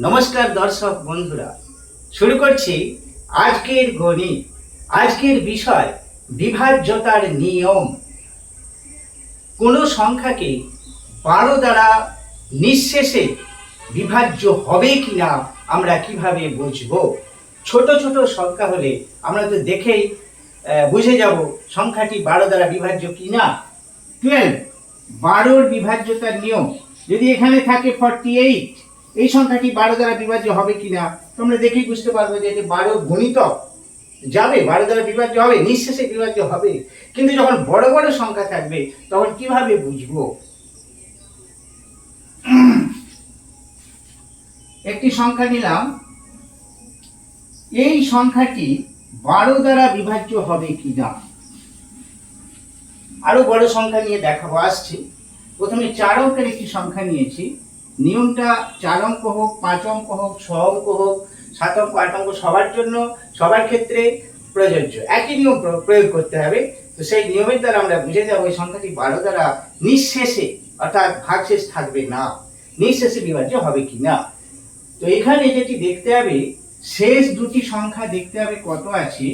নমস্কার দর্শক বন্ধুরা, শুরু করছি আজকের গণিত। আজকের বিষয় বিভাজ্যতার নিয়ম। কোনো সংখ্যাকে বারো দ্বারা নিঃশেষে বিভাজ্য হবে কিনা আমরা কীভাবে বুঝব? ছোট ছোট সংখ্যা হলে আমরা তো দেখেই বুঝে যাব সংখ্যাটি বারো দ্বারা বিভাজ্য কিনা। টুয়েলভ বারোর বিভাজ্যতার নিয়ম। যদি এখানে থাকে ফর্টি এইট এই সংখ্যাটি বারো দ্বারা বিভাজ্য হবে কিনা, তোমরা দেখেই বুঝতে পারবে যে এটি বারো গণিতক যাবে, বারো দ্বারা বিভাজ্য হবে, নিঃশেষে বিভাজ্য হবে। কিন্তু যখন বড় বড় সংখ্যা থাকবে, তখন কীভাবে বুঝব? একটি সংখ্যা নিলাম। এই সংখ্যাটি বারো দ্বারা বিভাজ্য হবে কিনা? আরও বড় সংখ্যা নিয়ে দেখাবো, আসছি। প্রথমে চার অঙ্কের একটি সংখ্যা নিয়েছি। নিয়মটা চার অঙ্ক হোক, পাঁচ অঙ্ক হোক, ছ অঙ্ক হোক, সাত অঙ্ক, আট অঙ্ক সবার জন্য, সবার ক্ষেত্রে প্রযোজ্য। একই নিয়ম প্রয়োগ করতে হবে। তো সেই নিয়মের দ্বারা আমরা বুঝে যাব এই সংখ্যাটি বারো দ্বারা নিঃশেষে, অর্থাৎ ভাগশেষ থাকবে না। নিঃশেষে বিভাজ্য হবে কি না? তো এখানে যেটি দেখতে হবে, শেষ দুটি সংখ্যা দেখতে হবে কত আছে?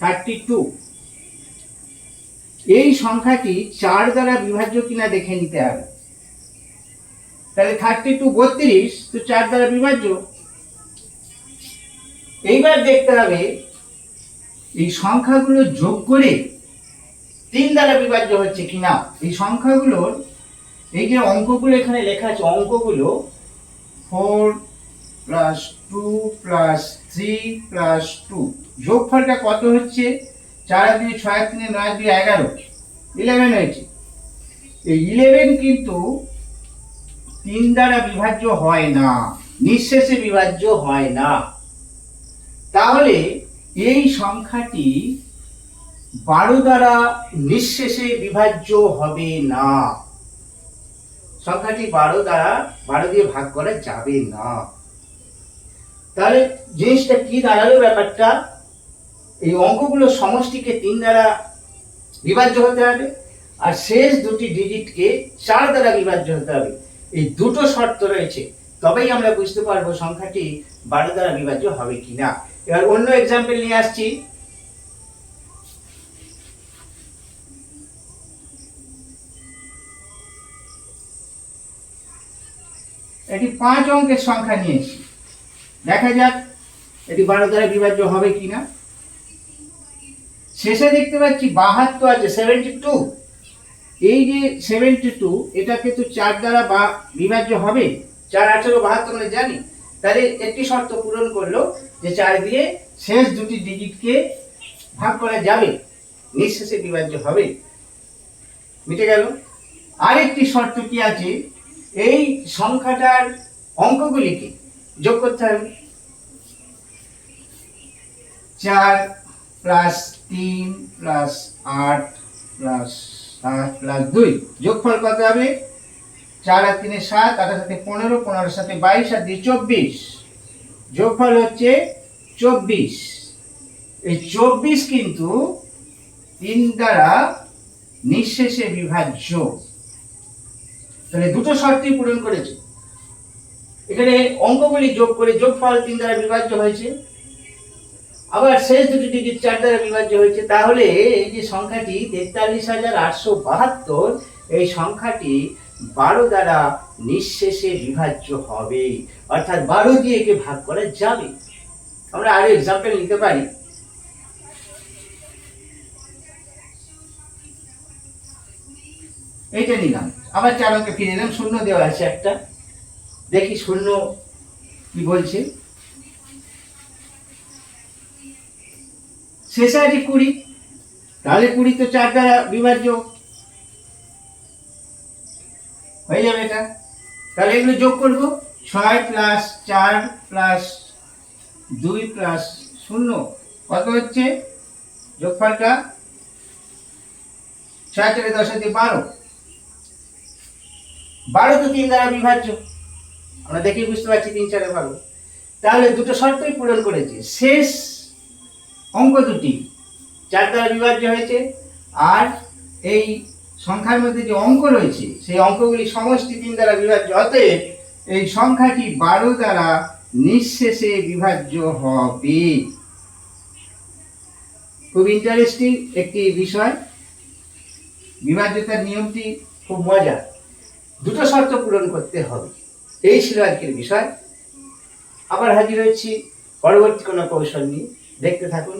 থার্টি টু এই সংখ্যাটি চার দ্বারা বিভাজ্য কিনা দেখে নিতে হবে। তাহলে থার্টি টু বত্রিশ, তো চার দ্বারা বিভাজ্য। এইবার দেখতে হবে, এই সংখ্যাগুলো যোগ করে তিন দ্বারা বিভাজ্য হচ্ছে কিনা এই সংখ্যাগুলোর, এই যে অঙ্কগুলো এখানে লেখা আছে, অঙ্কগুলো four plus two plus three plus two যোগফলটা কত হচ্ছে? চার দুই ছয় তিনে, নয় দুই, এগারো। ইলেভেন হয়েছে। এই ইলেভেন কিন্তু তিন দ্বারা বিভাজ্য হয় না, নিঃশেষে বিভাজ্য হয় না। তাহলে এই সংখ্যাটি বারো দ্বারা নিঃশেষে বিভাজ্য হবে না। সংখ্যাটি বারো দ্বারা, বারো দিয়ে ভাগ করা যাবে না। তাহলে জিনিসটা কি দাঁড়াল ব্যাপারটা? এই অঙ্কগুলো সমষ্টিকে তিন দ্বারা বিভাজ্য হতে হবে, আর শেষ দুটি ডিজিটকে চার দ্বারা বিভাজ্য হতে হবে। এই দুটো শর্ত রয়েছে। তবেই আমরা বুঝতে পারব সংখ্যাটি বারো দ্বারা বিভাজ্য হবে কিনা। এবার অন্য এক্সাম্পল নিয়ে আসছি। এটি পাঁচ অঙ্কের সংখ্যা নিয়েছি দেখা যাক এটি বারো দ্বারা বিভাজ্য হবে কিনা। শেষে দেখতে পাচ্ছি বাহাত্তর আছে সেভেন্টি টু এই যে সেভেন্টি টু এটাকে তো চার দ্বারা বা বিভাজ্য হবে? চার আঠেরো বাহাত্তর আমরা জানি? তাহলে একটি শর্ত পূরণ করল যে চার দিয়ে শেষ দুটি ডিজিটকে ভাগ করা যাবে। নিঃশেষে বিভাজ্য হবে। মিটে গেল? আরেকটি শর্ত কি আছে? এই সংখ্যাটার অঙ্কগুলিকে যোগ করতে হবে। চার প্লাস তিন প্লাস আট প্লাস প্লাস দুই। যোগফল কত হবে? চার আর তিনে সাত আট আর সাথে পনেরো, পনেরোর সাথে বাইশ আর দিয়ে চব্বিশ। যোগফল হচ্ছে চব্বিশ। এই চব্বিশ কিন্তু তিন দ্বারা নিঃশেষে বিভাজ্য। তাহলে দুটো শর্তই পূরণ করেছে। এখানে অঙ্কগুলি যোগ করে যোগফল তিন দ্বারা বিভাজ্য হয়েছে। আবার শেষ দুটি ডিজিট চার দ্বারা বিভাজ্য হয়েছে। তাহলে এই যে সংখ্যাটি তেতাল্লিশ হাজার আটশো বাহাত্তর, এই সংখ্যাটি বারো দ্বারা নিঃশেষে বিভাজ্য হবে। অর্থাৎ বারো দিয়ে একে ভাগ করা যাবে। আমরা আরও এক্সাম্পল নিতে পারি। এইটা নিলাম। আবার চার অঙ্কে ফিরে এলাম। শূন্য দেওয়া আছে একটা। দেখি শূন্য কি বলছে। শেষে আছে কুড়ি, তাহলে কুড়ি তো চার দ্বারা বিভাজ্য। হয়ে যাবে এটা। তাহলে এগুলো যোগ করব। ছয় প্লাস চার প্লাস দুই প্লাস শূন্য, কত হচ্ছে? যোগফলটা ছয় চারে দশ হাতে বারো। বারো তো তিন দ্বারা বিভাজ্য। আমরা দেখেই বুঝতে পারছি তিন চারে বারো। তাহলে দুটো শর্তই পূরণ করেছে। শেষ অঙ্ক দুটি চার দ্বারা বিভাজ্য হয়েছে। আর এই সংখ্যার মধ্যে যে অঙ্ক রয়েছে, সেই অঙ্কগুলি সমষ্টি তিন দ্বারা বিভাজ্য। অতএব এই সংখ্যাটি বারো দ্বারা নিঃশেষে বিভাজ্য হবে। খুব ইন্টারেস্টিং একটি বিষয়। বিভাজ্যতার নিয়মটি খুব মজা। দুটো শর্ত পূরণ করতে হবে। এই ছিল আজকের বিষয়। আবার হাজির হয়েছি। পরবর্তী কোনো কৌশল নিয়ে। দেখতে থাকুন।